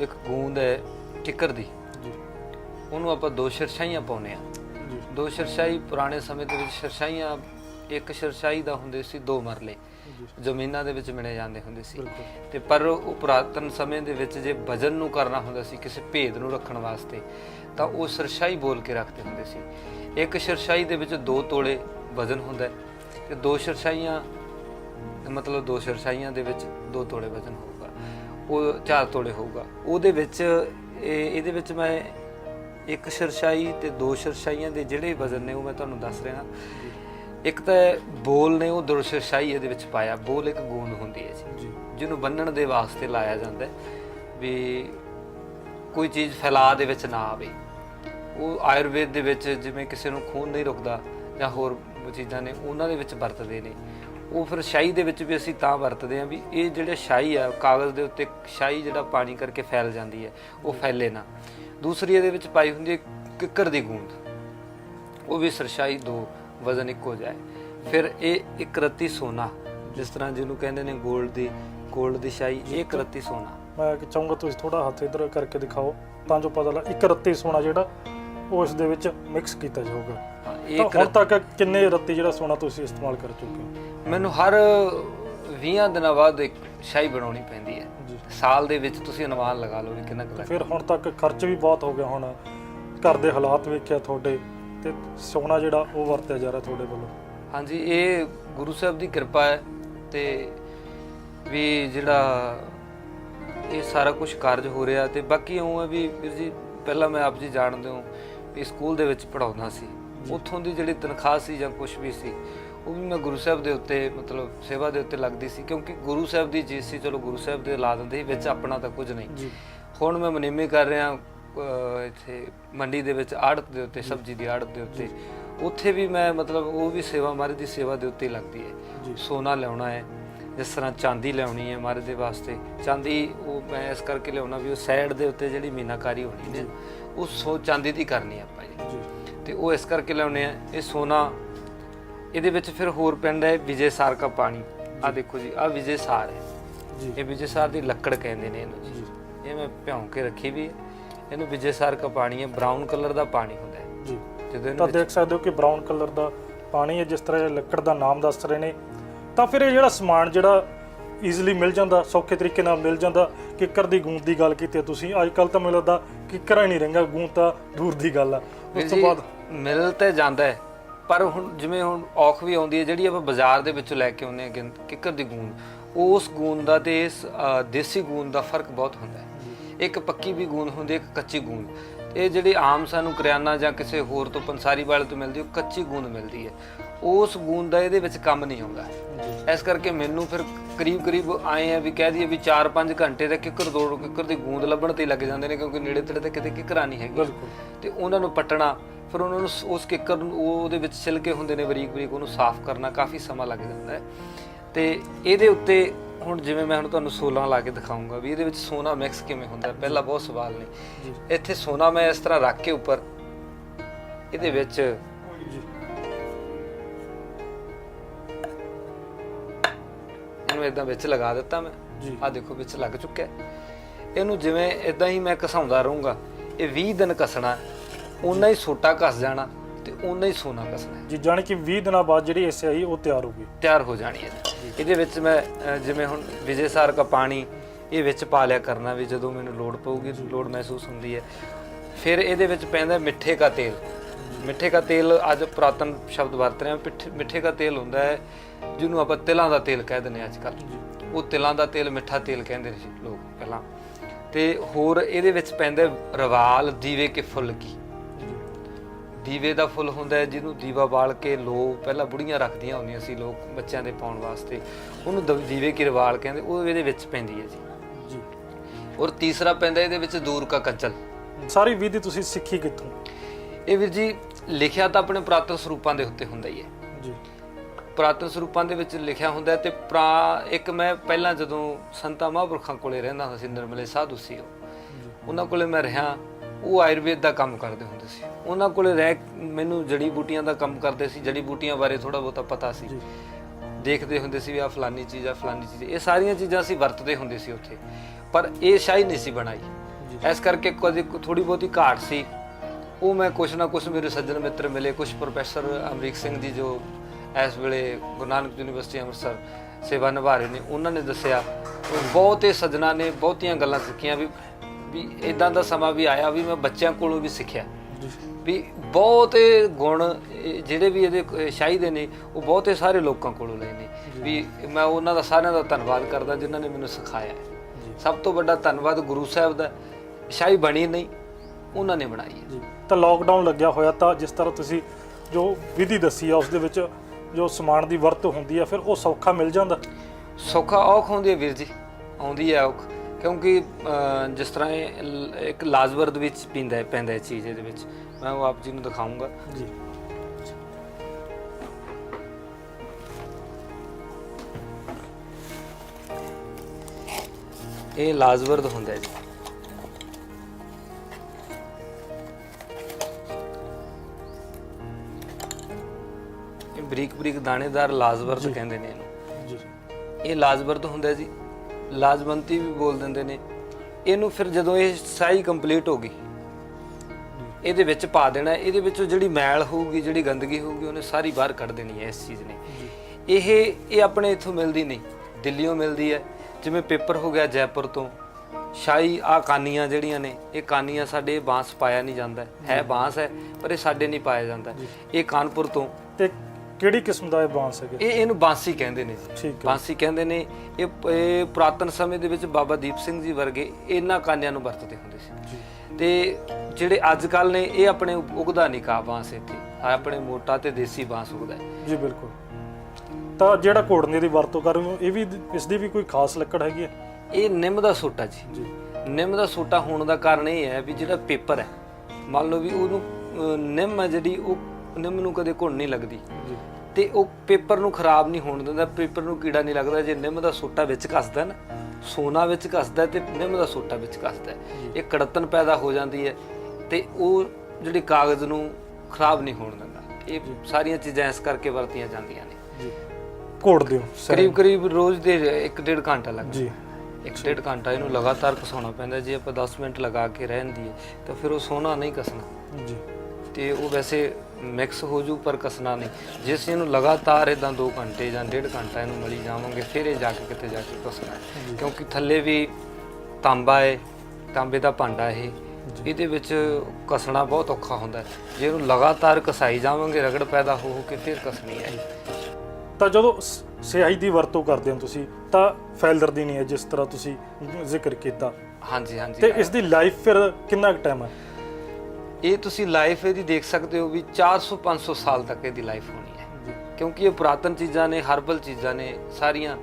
ਇੱਕ ਗੂੰਦ ਹੈ ਟਿੱਕਰ ਦੀ। ਜੀ। ਉਹਨੂੰ ਆਪਾਂ ਦੋ ਸ਼ਰਸ਼ਾਈਆਂ ਪਾਉਨੇ ਆ ਜੀ। ਦੋ ਸ਼ਰਸ਼ਾਈ ਪੁਰਾਣੇ ਸਮੇਂ ਦੇ ਵਿੱਚ ਸ਼ਰਸ਼ਾਈਆਂ ਇੱਕ ਸ਼ਰਸ਼ਾਈ ਦਾ ਹੁੰਦੇ ਸੀ ਦੋ ਮਰਲੇ। ਜ਼ਮੀਨਾਂ ਦੇ ਵਿੱਚ ਮਿਣੇ ਜਾਂਦੇ ਹੁੰਦੇ ਸੀ। ਤੇ ਪਰ ਉਹ ਪੁਰਾਤਨ ਸਮੇਂ ਦੇ ਵਿੱਚ ਜੇ ਵਜਨ ਨੂੰ ਕਰਨਾ ਹੁੰਦਾ ਸੀ ਕਿਸੇ ਭੇਦ ਨੂੰ ਰੱਖਣ ਵਾਸਤੇ ਤਾਂ ਉਹ ਸਰਸ਼ਾਈ ਬੋਲ ਕੇ ਰੱਖਦੇ ਹੁੰਦੇ ਸੀ। ਇੱਕ ਸਰਸ਼ਾਈ ਦੇ ਵਿੱਚ ਦੋ ਤੋਲੇ ਵਜਨ ਹੁੰਦਾ ਤੇ ਦੋ ਸਰਸ਼ਾਈਆਂ ਮਤਲਬ ਦੋ ਸਰਸ਼ਾਈਆਂ ਦੇ ਵਿੱਚ ਦੋ ਤੋਲੇ ਵਜਨ ਉਹ ਚਾਰ ਤੋਲੇ ਹੋਊਗਾ। ਉਹਦੇ ਵਿੱਚ ਇਹ ਇਹਦੇ ਵਿੱਚ ਮੈਂ ਇੱਕ ਸਰਸ਼ਾਈ ਤੇ ਦੋ ਸਰਸ਼ਾਈਆਂ ਦੇ ਜਿਹੜੇ ਵਜ਼ਨ ਨੇ ਉਹ ਮੈਂ ਤੁਹਾਨੂੰ ਦੱਸ ਰਿਹਾ। ਇੱਕ ਤਾਂ ਬੋਲ ਨੇ ਉਹ ਦੋ ਸਰਸ਼ਾਈ ਇਹਦੇ ਵਿੱਚ ਪਾਇਆ। ਬੋਲ ਇੱਕ ਗੂੰਦ ਹੁੰਦੀ ਹੈ ਜੀ। ਜਿਹਨੂੰ ਬੰਨਣ ਦੇ ਵਾਸਤੇ ਲਾਇਆ ਜਾਂਦਾ ਹੈ ਵੀ ਕੋਈ ਚੀਜ਼ ਫੈਲਾ ਦੇ ਵਿੱਚ ਨਾ ਆਵੇ। ਉਹ ਆਯੁਰਵੇਦ ਦੇ ਵਿੱਚ ਜਿਵੇਂ ਕਿਸੇ ਨੂੰ ਖੂਨ ਨਹੀਂ ਰੁਕਦਾ ਜਾਂ ਹੋਰ ਚੀਜ਼ਾਂ ਨੇ ਉਹਨਾਂ ਦੇ ਵਿੱਚ ਵਰਤਦੇ ਨੇ। ਉਹ ਫਿਰ ਸ਼ਾਈ ਦੇ ਵਿੱਚ ਵੀ ਅਸੀਂ ਤਾਂ ਵਰਤਦੇ ਹਾਂ ਵੀ ਇਹ ਜਿਹੜੇ ਸ਼ਾਈ ਆ ਕਾਗਜ਼ ਦੇ ਉੱਤੇ ਸ਼ਾਈ ਜਿਹੜਾ ਪਾਣੀ ਕਰਕੇ ਫੈਲ ਜਾਂਦੀ ਹੈ ਉਹ ਫੈਲੇ ਨਾ। ਦੂਸਰੀ ਇਹਦੇ ਵਿੱਚ ਪਾਈ ਹੁੰਦੀ ਹੈ ਕਿੱਕਰ ਦੀ ਗੂੰਦ। ਉਹ ਵੀ ਸਰਸ਼ਾਈ ਦੋ ਵਜ਼ਨ ਇੱਕ ਹੋ। ਜਾਏ ਫਿਰ ਇਹ ਇੱਕ ਰੱਤੀ ਸੋਨਾ ਜਿਸ ਤਰ੍ਹਾਂ ਜਿਹਨੂੰ ਕਹਿੰਦੇ ਨੇ 골ਡ ਦੀ 골ਡ ਦੀ ਸ਼ਾਈ ਇਹ ਇੱਕ ਰੱਤੀ ਸੋਨਾ। ਮੈਂ ਚਾਹੂੰਗਾ ਤੁਸੀਂ ਥੋੜਾ ਹੱਥ ਇਧਰ ਕਰਕੇ ਦਿਖਾਓ ਤਾਂ ਜੋ ਪਤਾ ਲੱਗ ਇੱਕ ਰੱਤੀ ਸੋਨਾ ਜਿਹੜਾ ਉਹ ਇਸ ਦੇ ਵਿੱਚ ਮਿਕਸ ਕੀਤਾ ਜਾਊਗਾ। ਇਹ ਇੱਕ ਹੁਣ ਤੱਕ ਕਿੰਨੇ ਰੱਤੀ ਜਿਹੜਾ ਸੋਨਾ ਤੁਸੀਂ ਇਸਤੇਮਾਲ ਕਰ ਚੁੱਕੇ ਹੋ? ਮੈਨੂੰ ਹਰ 20 ਦਿਨਾਂ ਬਾਅਦ ਇੱਕ ਸ਼ਾਈ ਬਣਾਉਣੀ ਪੈਂਦੀ ਹੈ। ਸਾਲ ਦੇ ਵਿੱਚ ਤੁਸੀਂ ਅਨੁਮਾਨ ਲਗਾ ਲਓ ਵੀ ਕਿੰਨਾ ਕੁ ਫਿਰ ਹੁਣ ਤੱਕ ਖਰਚ ਵੀ ਬਹੁਤ ਹੋ ਗਿਆ ਹੁਣ। ਘਰ ਦੇ ਹਾਲਾਤ ਵੇਖਿਆ ਤੁਹਾਡੇ ਤੇ ਸੋਨਾ ਜਿਹੜਾ ਉਹ ਵਰਤਿਆ ਜਾ ਰਿਹਾ ਤੁਹਾਡੇ ਵੱਲੋਂ। ਹਾਂਜੀ ਇਹ ਗੁਰੂ ਸਾਹਿਬ ਦੀ ਕਿਰਪਾ ਹੈ ਤੇ ਵੀ ਜਿਹੜਾ ਇਹ ਸਾਰਾ ਕੁਝ ਕਾਰਜ ਹੋ ਰਿਹਾ ਤੇ ਬਾਕੀ ਉਹ ਹੈ ਵੀ ਵੀਰ ਜੀ ਪਹਿਲਾਂ ਮੈਂ ਆਪ ਜੀ ਜਾਣਦੇ ਹਾਂ ਵੀ ਸਕੂਲ ਦੇ ਵਿੱਚ ਪੜਾਉਂਦਾ ਸੀ। ਉੱਥੋਂ ਦੀ ਜਿਹੜੀ ਤਨਖਾਹ ਸੀ ਜਾਂ ਕੁਝ ਵੀ ਸੀ ਉਹ ਵੀ ਮੈਂ ਗੁਰੂ ਸਾਹਿਬ ਦੇ ਉੱਤੇ ਮਤਲਬ ਸੇਵਾ ਦੇ ਉੱਤੇ ਲੱਗਦੀ ਸੀ ਕਿਉਂਕਿ ਗੁਰੂ ਸਾਹਿਬ ਦੀ ਚੀਜ਼ ਸੀ ਚਲੋ ਗੁਰੂ ਸਾਹਿਬ ਦੇ ਲਾ ਦਿੰਦੇ ਵਿੱਚ ਆਪਣਾ ਤਾਂ ਕੁਝ ਨਹੀਂ। ਹੁਣ ਮੈਂ ਮਨੀਮੇ ਕਰ ਰਿਹਾ ਇੱਥੇ ਮੰਡੀ ਦੇ ਵਿੱਚ ਆੜਤ ਦੇ ਉੱਤੇ ਸਬਜ਼ੀ ਦੀ ਆੜਤ ਦੇ ਉੱਤੇ। ਉੱਥੇ ਵੀ ਮੈਂ ਮਤਲਬ ਉਹ ਵੀ ਸੇਵਾ ਮਾਰੇ ਦੀ ਸੇਵਾ ਦੇ ਉੱਤੇ ਲੱਗਦੀ ਹੈ। ਸੋਨਾ ਲਿਆਉਣਾ ਹੈ ਜਿਸ ਤਰ੍ਹਾਂ ਚਾਂਦੀ ਲਿਆਉਣੀ ਹੈ ਮਾਰੇ ਦੇ ਵਾਸਤੇ। ਚਾਂਦੀ ਉਹ ਮੈਂ ਇਸ ਕਰਕੇ ਲਿਆਉਣਾ ਵੀ ਉਹ ਸਾਈਡ ਦੇ ਉੱਤੇ ਜਿਹੜੀ ਮੀਨਾਕਾਰੀ ਹੋਣੀ ਨੇ ਉਹ ਸੋ ਚਾਂਦੀ ਦੀ ਕਰਨੀ ਆਪਾਂ ਜੀ। ਤੇ ਉਹ ਇਸ ਕਰਕੇ ਲਿਆਉਣੇ ਆ। ਇਹ ਸੋਨਾ ਇਹਦੇ ਵਿੱਚ ਫਿਰ ਹੋਰ ਪਿੰਡ ਹੈ ਵਿਜੇ ਸਾਰ ਕਾ ਪਾਣੀ। ਆ ਦੇਖੋ ਜੀ ਆ ਵਿਜੇ ਸਾਰ ਹੈ। ਜੀ। ਇਹ ਵਿਜੇ ਸਾਰ ਦੀ ਲੱਕੜ ਕਹਿੰਦੇ ਨੇ ਇਹਨੂੰ। ਜੀ। ਇਹ ਮੈਂ ਭਿਉਂ ਕੇ ਰੱਖੀ ਵੀ ਹੈ। ਇਹਨੂੰ ਵਿਜੇ ਸਾਰ ਕਾ ਪਾਣੀ ਹੈ ਬ੍ਰਾਊਨ ਕਲਰ ਦਾ ਪਾਣੀ ਹੁੰਦਾ ਹੈ। ਜੀ। ਜਦੋਂ ਤਾਂ ਇਹਨੂੰ ਦੇਖ ਸਕਦੇ ਹੋ ਕਿ ਬ੍ਰਾਊਨ ਕਲਰ ਦਾ ਪਾਣੀ ਹੈ ਜਿਸ ਤਰ੍ਹਾਂ ਇਹ ਲੱਕੜ ਦਾ ਨਾਮ ਦੱਸ ਰਹੇ ਨੇ। ਤਾਂ ਫਿਰ ਇਹ ਜਿਹੜਾ ਸਮਾਨ ਜਿਹੜਾ ਈਜ਼ੀਲੀ ਮਿਲ ਜਾਂਦਾ ਸੌਖੇ ਤਰੀਕੇ ਨਾਲ ਮਿਲ ਜਾਂਦਾ ਕਿੱਕਰ ਦੀ ਗੂੰਦ ਦੀ ਗੱਲ ਕੀਤੀ ਹੈ ਤੁਸੀਂ। ਅੱਜ ਕੱਲ ਤਾਂ ਮੈਨੂੰ ਲੱਗਦਾ ਕਿੱਕਰ ਹੀ ਨਹੀਂ ਰਹਿੰਗਾ ਗੂੰਦ ਤਾਂ ਦੂਰ ਦੀ ਗੱਲ ਆ। ਉਸ ਤੋਂ ਬਾਅਦ ਮਿਲ ਤੇ ਜਾਂਦਾ ਹੈ ਪਰ ਹੁਣ ਜਿਵੇਂ ਹੁਣ ਔਖ ਵੀ ਆਉਂਦੀ ਹੈ ਜਿਹੜੀ ਆਪਾਂ ਬਾਜ਼ਾਰ ਦੇ ਵਿੱਚੋਂ ਲੈ ਕੇ ਆਉਂਦੇ ਹਾਂ ਗਿਣ- ਕਿੱਕਰ ਦੀ ਗੂੰਦ ਉਸ ਗੂੰਦ ਦਾ ਤੇ ਇਸ ਅ, ਦੇਸੀ ਗੂੰਦ ਦਾ ਫ਼ਰਕ ਬਹੁਤ ਹੁੰਦਾ ਹੈ। ਇੱਕ ਪੱਕੀ ਵੀ ਗੂੰਦ ਹੁੰਦੀ ਹੈ ਇੱਕ ਕੱਚੀ ਗੂੰਦ। ਇਹ ਜਿਹੜੀ ਆਮ ਸਾਨੂੰ ਕਰਿਆਨਾ ਜਾਂ ਕਿਸੇ ਹੋਰ ਤੋਂ ਪੰਸਾਰੀ ਵਾਲੇ ਤੋਂ ਮਿਲਦੀ ਉਹ ਕੱਚੀ ਗੂੰਦ ਮਿਲਦੀ ਹੈ। ਉਸ ਗੂੰਦ ਦਾ ਇਹਦੇ ਵਿੱਚ ਕੰਮ ਨਹੀਂ ਆਉਂਦਾ। ਇਸ ਕਰਕੇ ਮੈਨੂੰ ਫਿਰ ਕਰੀਬ ਕਰੀਬ ਆਏ ਆ ਵੀ ਕਹਿ ਦਈਏ ਵੀ 4-5 ਘੰਟੇ ਦਾ ਕਿੱਕਰ ਦੋ ਕਿੱਕਰ ਦੀ ਗੂੰਦ ਲੱਭਣ ਤੇ ਹੀ ਲੱਗ ਜਾਂਦੇ ਨੇ ਕਿਉਂਕਿ ਨੇੜੇ ਤੇੜੇ ਤੇ ਕਿਤੇ ਕਿੱਕਰਾਂ ਨਹੀਂ ਹੈਗੀ ਬਿਲਕੁਲ। ਤੇ ਉਹਨਾਂ ਨੂੰ ਪੱਟਣਾ ਫਿਰ ਉਹਨਾਂ ਨੂੰ ਉਸ ਕਿੱਕਰ ਨੂੰ ਉਹ- ਉਹਦੇ ਵਿੱਚ ਛਿਲਕੇ ਹੁੰਦੇ ਨੇ ਬਰੀਕ ਬਰੀਕ ਉਹਨੂੰ ਸਾਫ਼ ਕਰਨਾ ਕਾਫੀ ਸਮਾਂ ਲੱਗ ਜਾਂਦਾ ਹੈ। ਤੇ ਇਹਦੇ ਉੱਤੇ ਹੁਣ ਜਿਵੇਂ ਮੈਂ ਹੁਣ ਤੁਹਾਨੂੰ 16 ਲਾ ਕੇ ਦਿਖਾਉਂਗਾ ਵੀ ਇਹਦੇ ਵਿੱਚ ਸੋਨਾ ਮਿਕਸ ਕਿਵੇਂ ਹੁੰਦਾ ਹੈ। ਪਹਿਲਾਂ ਬਹੁਤ ਸਵਾਲ ਨੇ। ਇੱਥੇ ਸੋਨਾ ਮੈਂ ਇਸ ਤਰ੍ਹਾਂ ਰੱਖ ਕੇ ਉੱਪਰ ਇਹਦੇ ਵਿੱਚ ਇਹਨੂੰ ਇਦਾਂ ਵਿੱਚ ਲਗਾ ਦਿੱਤਾ ਮੈਂ। ਆ ਦੇਖੋ ਵਿੱਚ ਲੱਗ ਚੁੱਕਿਆ ਹੈ। ਇਹਨੂੰ ਜਿਵੇਂ ਇਦਾਂ ਹੀ ਮੈਂ ਘਸਾਉਂਦਾ ਰਹੂੰਗਾ। ਇਹ 20 ਦਿਨ ਘਸਣਾ ਉਨਾ ਹੀ ਸੋਟਾ ਘਸ ਜਾਣਾ ਤੇ ਉਨਾ ਹੀ ਸੋਨਾ ਘਸਣਾ। ਜੀ ਜਾਣੀ ਕਿ 20 ਦਿਨਾਂ ਬਾਅਦ ਜਿਹੜੀ ਐਸੇ ਆਈ ਉਹ ਤਿਆਰ ਹੋ ਗਈ। ਤਿਆਰ ਹੋ ਜਾਣੀ ਹੈ ਇਹਦੇ ਵਿੱਚ ਮੈਂ ਜਿਵੇਂ ਹੁਣ ਵਿਜੇ ਸਾਰ ਦਾ ਪਾਣੀ ਇਹ ਵਿੱਚ ਪਾ ਲਿਆ ਕਰਨਾ ਵੀ ਜਦੋਂ ਮੈਨੂੰ ਲੋੜ ਪਊਗੀ ਲੋੜ ਮਹਿਸੂਸ ਹੁੰਦੀ ਹੈ। ਫਿਰ ਇਹਦੇ ਵਿੱਚ ਪੈਂਦਾ ਮਿੱਠੇ ਦਾ ਤੇਲ। ਮਿੱਠੇ ਦਾ ਤੇਲ ਅੱਜ ਪੁਰਾਤਨ ਸ਼ਬਦ ਵਰਤ ਰਹੇ ਹਾਂ। ਪਿੱਠ- ਮਿੱਠੇ ਦਾ ਤੇਲ ਹੁੰਦਾ ਹੈ ਜਿਹਨੂੰ ਆਪਾਂ ਤਿਲਾਂ ਦਾ ਤੇਲ ਕਹਿ ਦਿੰਦੇ ਹਾਂ ਅੱਜ ਕੱਲ੍ਹ। ਉਹ ਤਿਲਾਂ ਦਾ ਤੇਲ ਮਿੱਠਾ ਤੇਲ ਕਹਿੰਦੇ ਸੀ ਲੋਕ ਪਹਿਲਾਂ। ਤੇ ਹੋਰ ਇਹਦੇ ਵਿੱਚ ਪੈਂਦਾ ਰਵਾਲ ਦੀਵੇ ਕੇ ਫੁੱਲ ਕੀ ਦੀਵੇ ਦਾ ਫੁੱਲ ਹੁੰਦਾ ਹੈ ਜਿਹਨੂੰ ਦੀਵਾ ਬਾਲ ਕੇ ਲੋਕ ਪਹਿਲਾਂ ਬੁੜੀਆਂ ਰੱਖਦੀਆਂ ਹੁੰਦੀਆਂ ਸੀ ਲੋਕ ਬੱਚਿਆਂ ਦੇ ਪਾਉਣ ਵਾਸਤੇ। ਉਹਨੂੰ ਦ- ਦੀਵੇ ਕੀ ਰਵਾਲ ਕਹਿੰਦੇ ਉਹ ਇਹਦੇ ਵਿੱਚ ਪੈਂਦੀ ਹੈ ਜੀ। ਜੀ। ਔਰ ਤੀਸਰਾ ਪੈਂਦਾ ਇਹਦੇ ਵਿੱਚ ਦੂਰ ਕਾ ਕੰਚਲ। ਸਾਰੀ ਵਿਧੀ ਤੁਸੀਂ ਸਿੱਖੀ ਕਿੱਥੋਂ? ਇਹ ਵੀਰ ਜੀ ਲਿਖਿਆ ਤਾਂ ਆਪਣੇ ਪੁਰਾਤਨ ਸਰੂਪਾਂ ਦੇ ਉੱਤੇ ਹੁੰਦਾ ਹੀ ਹੈ। ਜੀ। ਪੁਰਾਤਨ ਸਰੂਪਾਂ ਦੇ ਵਿੱਚ ਲਿਖਿਆ ਹੁੰਦਾ ਹੈ ਤੇ ਪ੍ਰਾ ਇੱਕ ਮੈਂ ਪਹਿਲਾਂ ਜਦੋਂ ਸੰਤਾਂ ਮਹਾਂਪੁਰਖਾਂ ਕੋਲੇ ਰਹਿੰਦਾ ਹੁੰਦਾ ਸੀ ਨਿਰਮਲੇ ਸਾਧੂ ਸੀ ਉਹ। ਉਹਨਾਂ ਕੋਲੇ ਮੈਂ ਰਿਹਾ। ਉਹ ਆਯੁਰਵੇਦ ਦਾ ਕੰਮ ਕਰਦੇ ਹੁੰਦੇ ਸੀ। ਉਹਨਾਂ ਕੋਲੇ ਰਹਿ ਮੈਨੂੰ ਜੜੀ ਬੂਟੀਆਂ ਦਾ ਕੰਮ ਕਰਦੇ ਸੀ। ਜੜੀ ਬੂਟੀਆਂ ਬਾਰੇ ਥੋੜਾ ਬਹੁਤਾ ਪਤਾ ਸੀ। ਦੇਖਦੇ ਹੁੰਦੇ ਸੀ ਵੀ ਆ ਫਲਾਨੀ ਚੀਜ਼ ਆ ਫਲਾਨੀ ਚੀਜ਼। ਇਹ ਸਾਰੀਆਂ ਚੀਜ਼ਾਂ ਅਸੀਂ ਵਰਤਦੇ ਹੁੰਦੇ ਸੀ ਉੱਥੇ। ਪਰ ਇਹ ਸ਼ਾਹੀ ਨਹੀਂ ਸੀ ਬਣਾਈ। ਇਸ ਕਰਕੇ ਕਦੇ ਥੋੜੀ ਬਹੁਤੀ ਘਾਟ ਸੀ। ਉਹ ਮੈਂ ਕੁਛ ਨਾ ਕੁਛ ਮੇਰੇ ਸੱਜਣ ਮਿੱਤਰ ਮਿਲੇ ਕੁਛ ਪ੍ਰੋਫੈਸਰ ਅਮਰੀਕ ਸਿੰਘ ਜੀ ਜੋ ਇਸ ਵੇਲੇ ਗੁਰੂ ਨਾਨਕ ਯੂਨੀਵਰਸਿਟੀ ਅੰਮ੍ਰਿਤਸਰ ਸੇਵਾ ਨਿਭਾ ਰਹੇ ਨੇ ਉਹਨਾਂ ਨੇ ਦੱਸਿਆ ਬਹੁਤੇ ਸੱਜਣਾ ਨੇ ਬਹੁਤੀਆਂ ਗੱਲਾਂ ਸਿੱਖੀਆਂ ਵੀ ਵੀ ਇਦਾਂ ਦਾ ਸਮਾਂ ਵੀ ਆਇਆ ਵੀ ਮੈਂ ਬੱਚਿਆਂ ਕੋਲੋਂ ਵੀ ਸਿੱਖਿਆ। ਵੀ ਬਹੁਤੇ ਗੁਣ ਜਿਹੜੇ ਵੀ ਇਹਦੇ ਸ਼ਾਹੀ ਦੇ ਨੇ ਉਹ ਬਹੁਤੇ ਸਾਰੇ ਲੋਕਾਂ ਕੋਲੋਂ ਲਏ ਨੇ। ਵੀ ਮੈਂ ਉਹਨਾਂ ਦਾ ਸਾਰਿਆਂ ਦਾ ਧੰਨਵਾਦ ਕਰਦਾ ਜਿਨ੍ਹਾਂ ਨੇ ਮੈਨੂੰ ਸਿਖਾਇਆ। ਸਭ ਤੋਂ ਵੱਡਾ ਧੰਨਵਾਦ ਗੁਰੂ ਸਾਹਿਬ ਦਾ। ਸ਼ਾਹੀ ਬਣੀ ਨਹੀਂ ਉਹਨਾਂ ਨੇ ਬਣਾਈ ਹੈ। ਤਾਂ ਲੋਕਡਾਊਨ ਲੱਗਿਆ ਹੋਇਆ ਤਾਂ ਜਿਸ ਤਰ੍ਹਾਂ ਤੁਸੀਂ ਜੋ ਵਿਧੀ ਦੱਸੀ ਆ ਉਸ ਦੇ ਵਿੱਚ ਜੋ ਸਮਾਨ ਦੀ ਵਰਤੋਂ ਹੁੰਦੀ ਆ ਫਿਰ ਉਹ ਸੌਖਾ ਮਿਲ ਜਾਂਦਾ? ਸੌਖਾ ਔਖ ਹੁੰਦੀ ਹੈ ਵੀਰ ਜੀ। ਆਉਂਦੀ ਹੈ ਔਖ। ਕਿਉਂਕਿ ਅਹ, ਜਿਸ ਤਰ੍ਹਾਂ ਇਹ ਲ- ਇੱਕ ਲਾਜਵਰਦ ਵਿੱਚ ਪਿੰਦਾ ਹੈ ਪੈਂਦਾ ਹੈ ਚੀਜ਼ ਇਹਦੇ ਵਿੱਚ। ਮੈਂ ਉਹ ਆਪ ਜੀ ਨੂੰ ਦਿਖਾਉਂਗਾ ਜੀ। ਇਹ ਲਾਜਵਰਦ ਹੁੰਦਾ ਹੈ ਜੀ। ਇਹ ਬਰੀਕ ਬਰੀਕ ਦਾਣੇਦਾਰ ਲਾਜਵਰਦ ਕਹਿੰਦੇ ਨੇ ਇਹਨੂੰ। ਜੀ। ਇਹ ਲਾਜਵਰਦ ਹੁੰਦਾ ਜੀ। ਲਾਜਵੰਤੀ ਵੀ ਬੋਲ ਦਿੰਦੇ ਨੇ। ਇਹਨੂੰ ਫਿਰ ਜਦੋਂ ਇਹ ਸਾਈ ਕੰਪਲੀਟ ਹੋ ਗਈ ਇਹਦੇ ਵਿੱਚ ਪਾ ਦੇਣਾ ਇਹਦੇ ਵਿੱਚੋਂ ਜਿਹੜੀ ਮੈਲ ਹੋਊਗੀ ਜਿਹੜੀ ਗੰਦਗੀ ਹੋਊਗੀ ਉਹਨੇ ਸਾਰੀ ਬਾਹਰ ਕੱਢ ਦੇਣੀ ਹੈ ਇਸ ਚੀਜ਼ ਨੇ। ਇਹ ਇਹ ਆਪਣੇ ਇੱਥੋਂ ਮਿਲਦੀ ਨਹੀਂ। ਦਿੱਲੀੋਂ ਮਿਲਦੀ ਹੈ। ਜਿਵੇਂ ਪੇਪਰ ਹੋ ਗਿਆ ਜੈਪੁਰ ਤੋਂ ਸ਼ਾਹੀ ਆ ਕਾਨੀਆਂ ਜਿਹੜੀਆਂ ਨੇ ਇਹ ਕਾਨੀਆਂ ਸਾਡੇ ਬਾਂਸ ਪਾਇਆ ਨਹੀਂ ਜਾਂਦਾ। ਹੈ ਬਾਂਸ ਹੈ ਪਰ ਇਹ ਸਾਡੇ ਨਹੀਂ ਪਾਇਆ ਜਾਂਦਾ। ਇਹ ਕਾਨਪੁਰ ਤੋਂ। ਤੇ ਕਿਹੜੀ ਕਿਸਮ ਦਾ ਇਹ ਬਾਂਸ ਹੈਗੇ? ਇਹ ਇਹਨੂੰ ਬਾਂਸੀ ਕਹਿੰਦੇ ਨੇ ਜੀ। ਠੀਕ ਹੈ ਬਾਂਸੀ ਕਹਿੰਦੇ ਨੇ ਇਹ ਇਹ ਪੁਰਾਤਨ ਸਮੇਂ ਦੇ ਵਿੱਚ ਬਾਬਾ ਦੀਪ ਸਿੰਘ ਜੀ ਵਰਗੇ ਇਹਨਾਂ ਕਾਨਿਆਂ ਨੂੰ ਵਰਤਦੇ ਹੁੰਦੇ ਸੀ। ਤੇ ਜਿਹੜੇ ਅੱਜ ਕੱਲ ਨੇ ਇਹ ਆਪਣੇ ਉਗਦਾ ਨਹੀਂ ਕਾ ਬਾਂਸ ਇੱਥੇ। ਆਹ ਆਪਣੇ ਮੋਟਾ ਤੇ ਦੇਸੀ ਬਾਂਸ ਉਗਦਾ ਹੈ। ਜੀ ਬਿਲਕੁਲ। ਤਾਂ ਜਿਹੜਾ ਘੋੜਨੇ ਦੀ ਵਰਤੋਂ ਕਰ ਰਹੇ ਹੋ ਇਹ ਵੀ ਇਸ ਦੀ ਵੀ ਕੋਈ ਖਾਸ ਲੱਕੜ ਹੈਗੀ ਹੈ? ਇਹ ਨਿੰਮ ਦਾ ਸੋਟਾ ਜੀ। ਜੀ। ਨਿੰਮ ਦਾ ਸੋਟਾ ਹੋਣ ਦਾ ਕਾਰਨ ਇਹ ਹੈ ਵੀ ਜਿਹੜਾ ਪੇਪਰ ਹੈ ਮੰਨ ਲਓ ਵੀ ਉਹਨੂੰ ਅਹ, ਨਿੰਮ ਹੈ ਜਿਹੜੀ ਉਹ ਨਿੰਮ ਨੂੰ ਕਦੇ ਘੁਣ ਨਹੀਂ ਲੱਗਦੀ। ਤੇ ਉਹ ਪੇਪਰ ਨੂੰ ਖਰਾਬ ਨਹੀਂ ਹੋਣ ਦਿੰਦਾ ਪੇਪਰ ਨੂੰ ਕੀੜਾ ਨਹੀਂ ਲੱਗਦਾ ਜੇ ਨਿੰਮ ਦਾ ਸੋਟਾ ਵਿੱਚ ਘਸਦਾ ਨਾ ਸੋਨਾ ਵਿੱਚ ਘਸਦਾ ਤੇ ਨਿੰਮ ਦਾ ਸੋਟਾ ਵਿੱਚ ਘਸਦਾ। ਇਹ ਕੜਤਨ ਪੈਦਾ ਹੋ ਜਾਂਦੀ ਹੈ ਤੇ ਉਹ ਜਿਹੜੀ ਕਾਗਜ਼ ਨੂੰ ਖਰਾਬ ਨਹੀਂ ਹੋਣ ਦਿੰਦਾ। ਇਹ ਸਾਰੀਆਂ ਚੀਜ਼ਾਂ ਇਸ ਕਰਕੇ ਵਰਤੀਆਂ ਜਾਂਦੀਆਂ ਨੇ। ਜੀ। ਘੋੜ ਦਿਓ ਕਰੀਬ ਕਰੀਬ ਰੋਜ਼ ਦੇ 1.5 ਘੰਟਾ ਲੱਗਦਾ। ਜੀ। ਇੱਕ ਡੇਢ ਘੰਟਾ ਇਹਨੂੰ ਲਗਾਤਾਰ ਘਸਾਉਣਾ ਪੈਂਦਾ ਜੇ ਆਪਾਂ 10 ਮਿੰਟ ਲਗਾ ਕੇ ਰਹਿਣ ਦੀਏ ਤਾਂ ਫਿਰ ਉਹ ਸੋਨਾ ਨਹੀਂ ਕਸਣਾ ਜੀ। ਤੇ ਉਹ ਵੈਸੇ ਮਿਕਸ ਹੋ ਜੂ ਪਰ ਕਸਣਾ ਨਹੀਂ। ਜੇ ਅਸੀਂ ਇਹਨੂੰ ਲਗਾਤਾਰ ਇਦਾਂ 2 ਘੰਟੇ ਜਾਂ ਡੇਢ ਘੰਟਾ ਇਹਨੂੰ ਮਲੀ ਜਾਵਾਂਗੇ ਫਿਰ ਇਹ ਜਾ ਕੇ ਕਿਤੇ ਜਾ ਕੇ ਕਸਣਾ ਹੈ। ਕਿਉਂਕਿ ਥੱਲੇ ਵੀ ਤਾਂਬਾ ਹੈ ਤਾਂਬੇ ਦਾ ਭਾਂਡਾ ਇਹ। ਇਹਦੇ ਵਿੱਚ ਕਸਣਾ ਬਹੁਤ ਔਖਾ ਹੁੰਦਾ ਹੈ। ਜੇ ਇਹਨੂੰ ਲਗਾਤਾਰ ਕਸਾਈ ਜਾਵਾਂਗੇ ਰਗੜ ਪੈਦਾ ਹੋ ਹੋ ਕੇ ਫਿਰ ਕਸਣੀ ਹੈ। ਤਾਂ ਜਦੋਂ ਸ- ਸਿਆਹੀ ਦੀ ਵਰਤੋਂ ਕਰਦੇ ਹੋ ਤੁਸੀਂ ਤਾਂ ਫੈਲਦਰ ਦੀ ਨਹੀਂ ਹੈ ਜਿਸ ਤਰ੍ਹਾਂ ਤੁਸੀਂ ਜ਼ਿਕਰ ਕੀਤਾ। ਹਾਂਜੀ ਹਾਂਜੀ। ਤੇ ਇਸ ਦੀ ਲਾਈਫ ਫਿਰ ਕਿੰਨਾ ਕੁ ਟਾਈਮ ਹੈ? ਇਹ ਤੁਸੀਂ ਲਾਈਫ ਇਹਦੀ ਦੇਖ ਸਕਦੇ ਹੋ ਵੀ 400 500 ਸਾਲ ਤੱਕ ਇਹਦੀ ਲਾਈਫ ਹੋਣੀ ਹੈ। ਕਿਉਂਕਿ ਇਹ ਪੁਰਾਤਨ ਚੀਜ਼ਾਂ ਨੇ ਹਰਬਲ ਚੀਜ਼ਾਂ ਨੇ ਸਾਰੀਆਂ।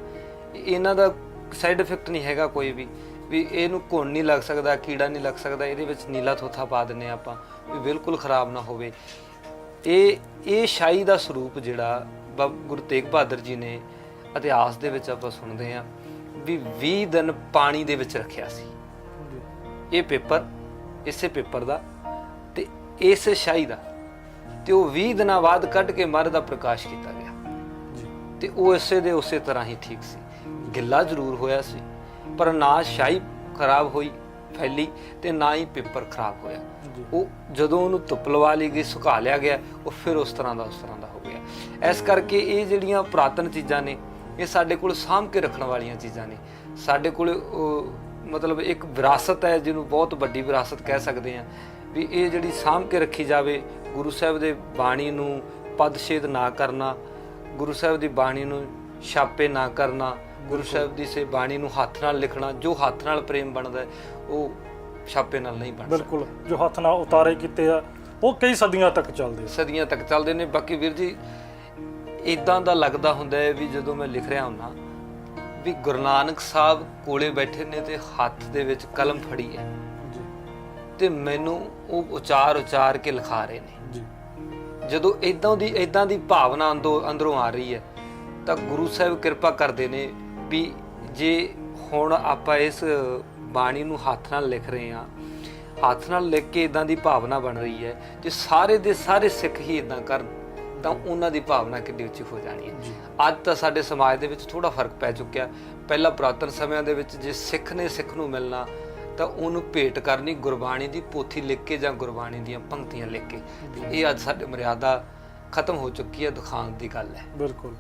ਇਹਨਾਂ ਦਾ ਸਾਈਡ ਇਫੈਕਟ ਨਹੀਂ ਹੈਗਾ ਕੋਈ ਵੀ ਵੀ ਇਹਨੂੰ ਘੁਣ ਨਹੀਂ ਲੱਗ ਸਕਦਾ ਕੀੜਾ ਨਹੀਂ ਲੱਗ ਸਕਦਾ ਇਹਦੇ ਵਿੱਚ ਨੀਲਾ ਥੋਥਾ ਪਾ ਦਿੰਨੇ ਆਪਾਂ ਵੀ ਬਿਲਕੁਲ ਖਰਾਬ ਨਾ ਹੋਵੇ। ਇਹ ਇਹ ਸ਼ਾਹੀ ਦਾ ਸਰੂਪ ਜਿਹੜਾ ਬਾਬ ਗੁਰੂ ਤੇਗ ਬਹਾਦਰ ਜੀ ਨੇ ਇਤਿਹਾਸ ਦੇ ਵਿੱਚ ਆਪਾਂ ਸੁਣਦੇ ਆ ਵੀ 20 ਦਿਨ ਪਾਣੀ ਦੇ ਵਿੱਚ ਰੱਖਿਆ ਸੀ। ਇਹ ਪੇਪਰ ਇਸੇ ਪੇਪਰ ਦਾ ਇਸ ਸ਼ਾਹੀ ਦਾ ਤੇ ਉਹ 20 ਦਿਨਾਂ ਬਾਅਦ ਕੱਢ ਕੇ ਮਰ ਦਾ ਪ੍ਰਕਾਸ਼ ਕੀਤਾ ਗਿਆ। ਤੇ ਉਹ ਇਸੇ ਦੇ ਉਸੇ ਤਰ੍ਹਾਂ ਹੀ ਠੀਕ ਸੀ। ਗਿੱਲਾ ਜ਼ਰੂਰ ਹੋਇਆ ਸੀ ਪਰ ਨਾ ਸ਼ਾਹੀ ਖਰਾਬ ਹੋਈ ਫੈਲੀ ਤੇ ਨਾ ਹੀ ਪੇਪਰ ਖਰਾਬ ਹੋਇਆ। ਉਹ ਜਦੋਂ ਉਹਨੂੰ ਧੁੱਪ ਲਵਾ ਲਈ ਗਈ ਸੁਕਾ ਲਿਆ ਗਿਆ ਉਹ ਫਿਰ ਉਸ ਤਰ੍ਹਾਂ ਦਾ ਉਸ ਤਰ੍ਹਾਂ ਦਾ ਹੋ ਗਿਆ। ਇਸ ਕਰਕੇ ਇਹ ਜਿਹੜੀਆਂ ਪੁਰਾਤਨ ਚੀਜ਼ਾਂ ਨੇ ਇਹ ਸਾਡੇ ਕੋਲ ਸਾਂਭ ਕੇ ਰੱਖਣ ਵਾਲੀਆਂ ਚੀਜ਼ਾਂ ਨੇ। ਸਾਡੇ ਕੋਲ ਉਹ, ਮਤਲਬ ਇੱਕ ਵਿਰਾਸਤ ਹੈ ਜਿਹਨੂੰ ਬਹੁਤ ਵੱਡੀ ਵਿਰਾਸਤ ਕਹਿ ਸਕਦੇ ਆ ਵੀ ਇਹ ਜਿਹੜੀ ਸਾਂਭ ਕੇ ਰੱਖੀ ਜਾਵੇ ਗੁਰੂ ਸਾਹਿਬ ਦੇ ਬਾਣੀ ਨੂੰ ਪਦਛੇਦ ਨਾ ਕਰਨਾ ਗੁਰੂ ਸਾਹਿਬ ਦੀ ਬਾਣੀ ਨੂੰ ਛਾਪੇ ਨਾ ਕਰਨਾ ਗੁਰੂ ਸਾਹਿਬ ਦੀ ਸੇ ਬਾਣੀ ਨੂੰ ਹੱਥ ਨਾਲ ਲਿਖਣਾ ਜੋ ਹੱਥ ਨਾਲ ਪ੍ਰੇਮ ਬਣਦਾ ਉਹ ਛਾਪੇ ਨਾਲ ਨਹੀਂ ਬਣ ਸਕਦਾ। ਬਿਲਕੁਲ ਜੋ ਹੱਥ ਨਾਲ ਉਤਾਰੇ ਕੀਤੇ ਆ ਉਹ ਕਈ ਸਦੀਆਂ ਤੱਕ ਚੱਲਦੇ ਸਦੀਆਂ ਤੱਕ ਚੱਲਦੇ ਨੇ। ਬਾਕੀ ਵੀਰ ਜੀ ਇਦਾਂ ਦਾ ਲੱਗਦਾ ਹੁੰਦਾ ਹੈ ਵੀ ਜਦੋਂ ਮੈਂ ਲਿਖ ਰਿਹਾ ਹੁੰਨਾ ਵੀ ਗੁਰੂ ਨਾਨਕ ਸਾਹਿਬ ਕੋਲੇ ਬੈਠੇ ਨੇ ਤੇ ਹੱਥ ਦੇ ਵਿੱਚ ਕਲਮ ਫੜੀ ਹੈ। ਤੇ ਮੈਨੂੰ ਉਹ ਉਚਾਰ ਉਚਾਰ ਕੇ ਲਿਖਾ ਰਹੇ ਨੇ। ਜੀ। ਜਦੋਂ ਇਦਾਂ ਦੀ ਇਦਾਂ ਦੀ ਭਾਵਨਾ ਅੰਦਰੋਂ ਅੰਦਰੋਂ ਆ ਰਹੀ ਹੈ ਤਾਂ ਗੁਰੂ ਸਾਹਿਬ ਕਿਰਪਾ ਕਰਦੇ ਨੇ ਵੀ ਜੇ ਹੁਣ ਆਪਾਂ ਇਸ ਬਾਣੀ ਨੂੰ ਹੱਥ ਨਾਲ ਲਿਖ ਰਹੇ ਹਾਂ ਹੱਥ ਨਾਲ ਲਿਖ ਕੇ ਇਦਾਂ ਦੀ ਭਾਵਨਾ ਬਣ ਰਹੀ ਹੈ ਜੇ ਸਾਰੇ ਦੇ ਸਾਰੇ ਸਿੱਖ ਹੀ ਇਦਾਂ ਕਰਨ ਤਾਂ ਉਹਨਾਂ ਦੀ ਭਾਵਨਾ ਕਿੰਨੀ ਉੱਚੀ ਹੋ ਜਾਣੀ ਹੈ। ਅੱਜ ਤਾਂ ਸਾਡੇ ਸਮਾਜ ਦੇ ਵਿੱਚ ਥੋੜਾ ਫ਼ਰਕ ਪੈ ਚੁੱਕਿਆ। ਪਹਿਲਾਂ ਪੁਰਾਤਨ ਸਮਿਆਂ ਦੇ ਵਿੱਚ ਜੇ ਸਿੱਖ ਨੇ ਸਿੱਖ ਨੂੰ ਮਿਲਣਾ ਤਾਂ ਉਹਨੂੰ ਭੇਟ ਕਰਨੀ ਗੁਰਬਾਣੀ ਦੀ ਪੋਥੀ ਲਿਖ ਕੇ ਜਾਂ ਗੁਰਬਾਣੀ ਦੀਆਂ ਪੰਕਤੀਆਂ ਲਿਖ ਕੇ। ਇਹ ਅੱਜ ਸਾਡੇ ਮਰਿਆਦਾ ਖਤਮ ਹੋ ਚੁੱਕੀ ਹੈ ਦੁਖਾਂਤ ਦੀ ਗੱਲ ਹੈ। ਬਿਲਕੁਲ।